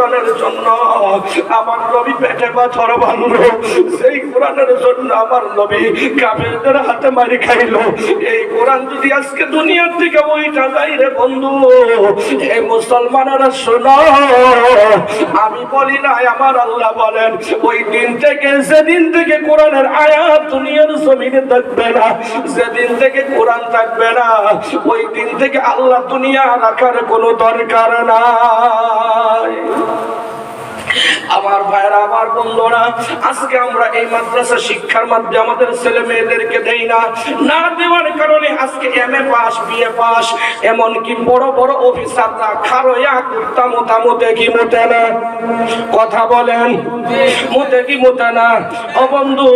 কোরআনের জন্য আমার নবী পেটে পাথর বানলো সেই কোরআনের জন্য আমার নবী কাফেরদের হাতে মারি খাইলো। এই কোরআন যদি আজকে দুনিয়ার থেকে ওইটা যাই রে বন্ধু এই মুসলমানেরা শোনো। আমি বলি না আমার আল্লাহ বলেন, ওই দিন থেকে সেদিন থেকে কোরআনের আয়াত দুনিয়ার জমিনে থাকবে না সেদিন থেকে কোরআন থাকবে না, ওই দিন থেকে আল্লাহ দুনিয়া রাখার কোনো দরকার নাই। Thank you. আমার ভাইরা, আমার বন্ধুরা, আজকে আমরা এই মাদ্রাসা শিক্ষার মাধ্যমে আমাদের ছেলে মেয়েদেরকে দেই না। না দেওয়ার কারণে আজকে M A pass BA pass, এমনকি বড় বড় অফিসাররা খারোয়া কুত্তা মোতা মোতে কি মোতে না? কথা বলেন। মোতে কি মোতে না? ও বন্ধু,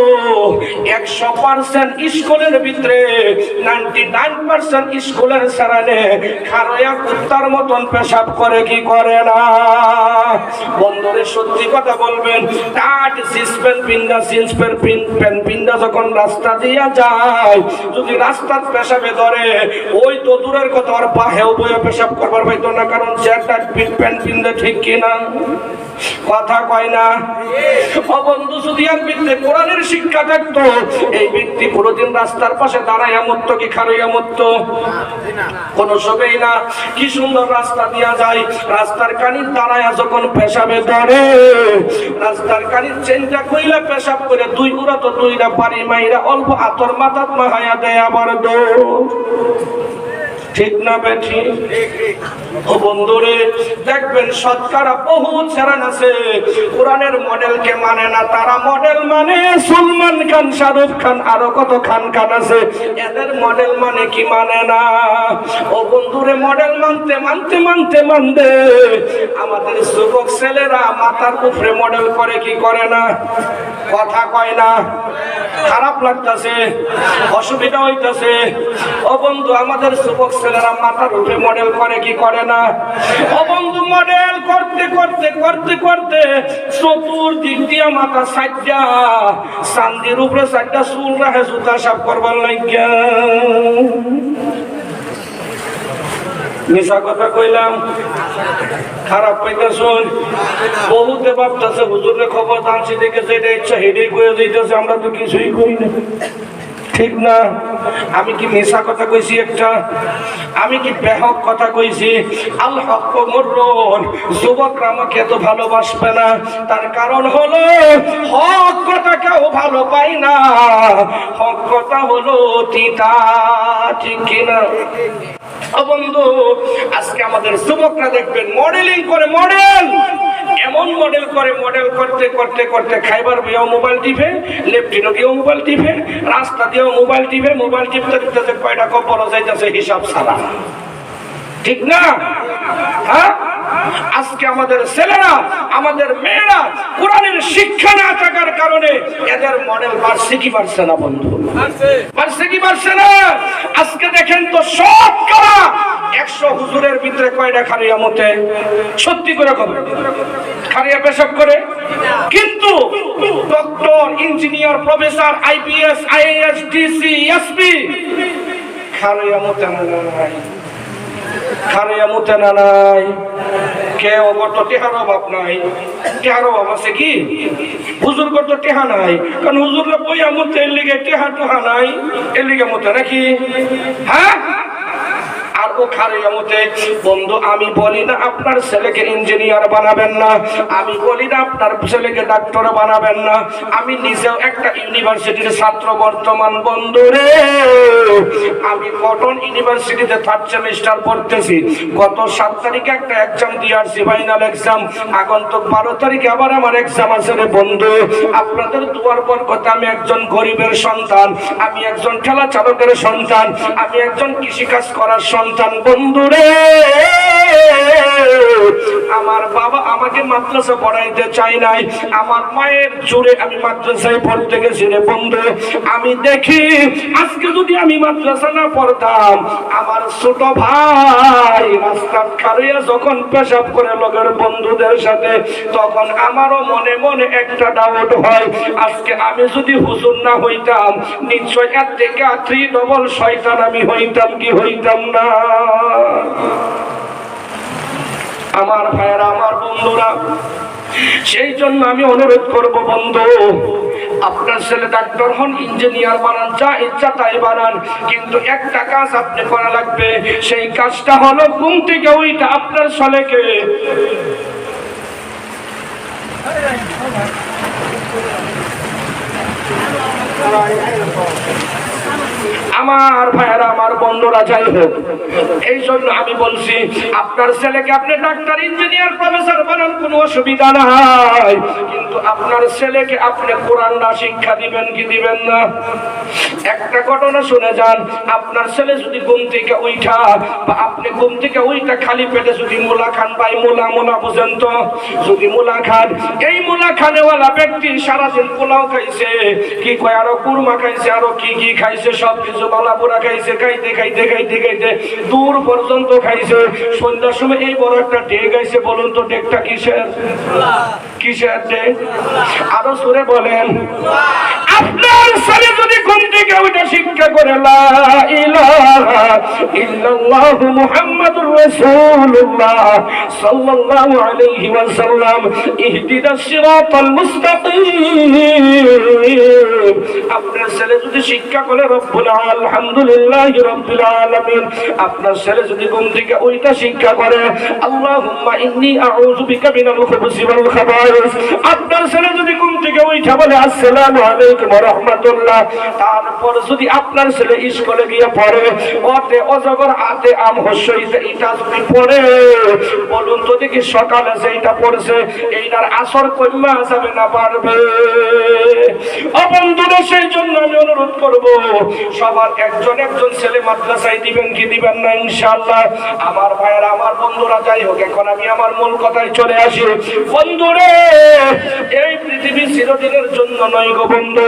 একশো পার্সেন্ট স্কুলের ভিতরে নাইনটি নাইন পার্সেন্ট স্কুলের সারানে খারোয়া কুত্তার মতন পেশাব করে কি করে না? বন্ধুরে সত্যি কথা বলবেন। টাট সিসপেন পিন্ডা সিন্সপেন পিন পেন পিন্ডা যখন রাস্তা দিয়া যায়, যদি রাস্তার পেশাবে ধরে, ওই তো দূরের কথা আর পাহেও বইয়া পেশাব করবার পাইতো না, কারণ চেয়ারটা প্যান পিন্ডা ঠিক কিনা কথা কয় না? ও বন্ধু, যদি আর কোরআনের শিক্ষা থাকতো এই ব্যক্তি কোনোদিন রাস্তার পাশে দাঁড়াইয়া মরতো কি খারাইয়া মরতো? কোন সবেই না। কি সুন্দর রাস্তা দিয়া যায়। রাস্তার কানির দাঁড়ায়া যখন পেশাবে ধরে রাস্তার কানির চেনটা কইলা পেশাব করে দুই উড়া তো দুইটা পারি মাইরা অল্প আতর মাথাত মাহায়া দেয় আবার দৌড় ঠিক না বেঠি ও বন্ধুরে, দেখবেন শতকরা বহু ছেড়ান আছে কোরআনের মডেলকে মানে না, তারা মডেল মানে সলমান খান, শাহরুখ খান, আরও কত খান খান আছে। এদের মডেল মানে কি মানে না? ও বন্ধুরে মডেল মানতে মানতে মানতে মানতে। আমাদের যুবক ছেলেরা মাথার উপরে মডেল করে, কি করে না? কথা কয় না? খারাপ লাগতেছে, অসুবিধা হইতেছে। ও বন্ধু, আমাদের যুবক ছেলেরা মাথার উপরে মডেল করে কি করে না? ও বন্ধু মডেল করতে করতে করতে করতে চতুর্দিক দিয়া মাথা সাইডা চান্দির উপরে সাইডা চুল রাখে জুতা সাফ করবার লাগিয়া মিশা কথা কইলাম, খারাপ পাইতে শুন বহুতে ভাবতেছে, হুজুরের খবর জানছি দেখে যেটা ইচ্ছা হেডেই কয়ে যাইতেছে, আমরা তো কিছুই করি না। ঠিক না? আমি কি মিশা কথা কইছি একটা? আমি কি বেহক কথা কইছি? আল হক মরুন, যুবকরা আমাকে এত ভালোবাসবে না। তার কারণ হলো, হক কথা কেউ ভালো পাই না। হক কথা হলো তিতা, ঠিক কিনা? বন্ধু, আজকে আমাদের যুবকরা দেখবেন মডেলিং করে মডেল এমন মডেল করে মডেল করতে করতে করতে খাইবার বিয়েও মোবাইল টিপে লেফটিনও গিয়েও মোবাইল টিপে, রাস্তা দিয়েও মোবাইল টিপে মোবাইল টিপতে টিপতে কয়টা কপর যাইতেছে হিসাব ছাড়া। ঠিক না? হ্যাঁ? আজকে আমাদের ছেলেরা আমাদের মেয়েরা কোরআনের শিক্ষা না থাকার কারণে এদের মডেল বাড়ছে কি বাড়ছে না বন্ধু? বাড়ছে। কি বাড়ছে না? আজকে দেখেন তো সব করা একশো হুজুরের ভিতরে কয়টা খারিয়া মতে সত্যি করে খবর খারিয়া পেশাব করে? কিন্তু doctor engineer professor IPS IAS DC SP Kharia মতে নাই। খারিয়া মতে না নাই। কে নাই। আছে কি? নাই। নাই। হ্যাঁ? বন্ধু, আমি বলি না আপনার ছেলেকে ইঞ্জিনিয়ার বানাবেন না। আমি বলি না আপনার ছেলেকে ডাক্তার বানাবেন না। আমি নিজেও একটা ইউনিভার্সিটির ছাত্র বর্তমান, বন্ধু রে। আমি কটন ইউনিভার্সিটিতে থার্ড সেমিস্টার পড়তেছি। গত সাত তারিখে একটা এক্সাম দিয়ে আসছি ফাইনাল এক্সাম আগন্তুক বারো তারিখে আবার আমার এক্সাম আছে রে বন্ধু। আপনাদের দুয়ার পর কথা আমি একজন গরিবের সন্তান, আমি একজন ঠেলা চালকের সন্তান, আমি একজন কৃষিকাজ করার সন্তান। বন্ধুরে আমার বাবা আমাকে মাদ্রাসা পড়াইতে চাই নাই। আমার মায়ের জোরে আমি মাদ্রাসায় পড়তে গেছি রে বন্ধু। আমি দেখি, আজকে যদি আমি মাদ্রাসা না পড়তাম, আমার ছোট ভাই রাস্তার খারিয়া যখন পেশাব করে লগের বন্ধুদের সাথে, তখন আমারও মনে মনে একটা ডাউট হয়, আজকে আমি যদি হুজুর না হইতাম, নিশ্চয় এর থেকে থ্রি ডবল শয়তান আমি হইতাম কি হইতাম না? আমার ভাইয়েরা, আমার বন্ধুরা, সেই জন্য আমি অনুরোধ করব বন্ধু, আপনার ছেলে ডাক্তার হন, ইঞ্জিনিয়ার বানান, যা ইচ্ছা তাই বানান, কিন্তু একটা কাজ আপনি করা লাগবে, সেই কাজটা হলো ঘুম থেকে ওইটা আপনার ছেলেকে আমার ভাইয়েরা, আমার বন্ধুরা, যাই হোক এই জন্য আমি বলছি, আপনার ছেলেকে আপনি ডাক্তার, ইঞ্জিনিয়ার, প্রফেসর বানান, কোনো অসুবিধা নাই। কিন্তু আপনার ছেলেকে আপনি কোরআনটা শিক্ষা দিবেন কি দিবেন না? একটা ঘটনা শুনে যান, আপনার ছেলে যদি ঘুম থেকে উঠা বা আপনি ঘুম থেকে উঠা খালি পেটে যদি মোলা খান, ভাই, মোলা মোলা বুঝেন তো? যদি মোলা খান, এই মোলা খানেওয়ালা ব্যক্তি সারাদিন পোলাও খাইছে, কি কয়, আরও কুরমা খাইছে, আরও কি কি খাইছে, সব কিছু বালা পোড়া খাইছে, খাইতে খাইতে খাইতে খাইতে দূর পর্যন্ত খাইছে। সন্ধ্যার সময় এই বড় একটা ডেক আইছে, বলুন তো ডেকটা কিসের? কিসের ডেক আরও সুরে বলেন, আপনার যদি ঘুম থেকে ওইটা শিক্ষা করে ইল্লাল্লাহ মুহাম্মাদুর রাসূলুল্লাহ সাল্লাল্লাহু আলাইহি ওয়াসাল্লাম, ইহদিনাস সিরাতাল মুস্তাকিম। আপনার ছেলে যদি শিক্ষা করে, রব্বুল আলহামদুলিল্লাহ রব্বুল আলামিন। আপনার ছেলে যদি ঘুম থেকে ওইটা শিক্ষা করে, আল্লাহুম্মা ইন্নী আউযু বিকা মিনাল খুবুসি ওয়াল খাবাইস। আপনার ছেলে যদি ঘুম থেকে ওইটা বলে, আসসালামু আলাইকুম ওয়া রাহমাতুল্লাহ। তারপর যদি আপনার ছেলে স্কুলে গিয়ে পড়ে, ওতে অজগর হাতে আম হস্যইতে এটা যদি পড়ে, বলুন তো দেখি সকালে সেইটা পড়ছে, এইটার আসর কইমা যাবে না পারবে? অবন্ধুরা সেই জন্য আমি অনুরোধ করব সবার একজন একজন ছেলে মাদ্রাসায় দিবেন কি দিবেন না, ইনশাআল্লাহ। আমার ভাইয়েরা, আমার বন্ধুরা, যাই হোক, এখন আমি আমার মূল কথায় চলে আসি। বন্ধুরে, এই পৃথিবী চিরদিনের জন্য নয় গো বন্ধু।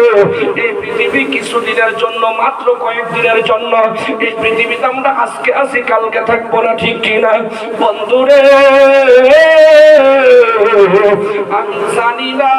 এই পৃথিবী কিছুদিনের জন্য, মাত্র কয়েকদিনের জন্য। এই পৃথিবীতে আমরা আজকে আসি কালকে থাকব না, ঠিক কিনা বন্ধুরে, আমি জানি না।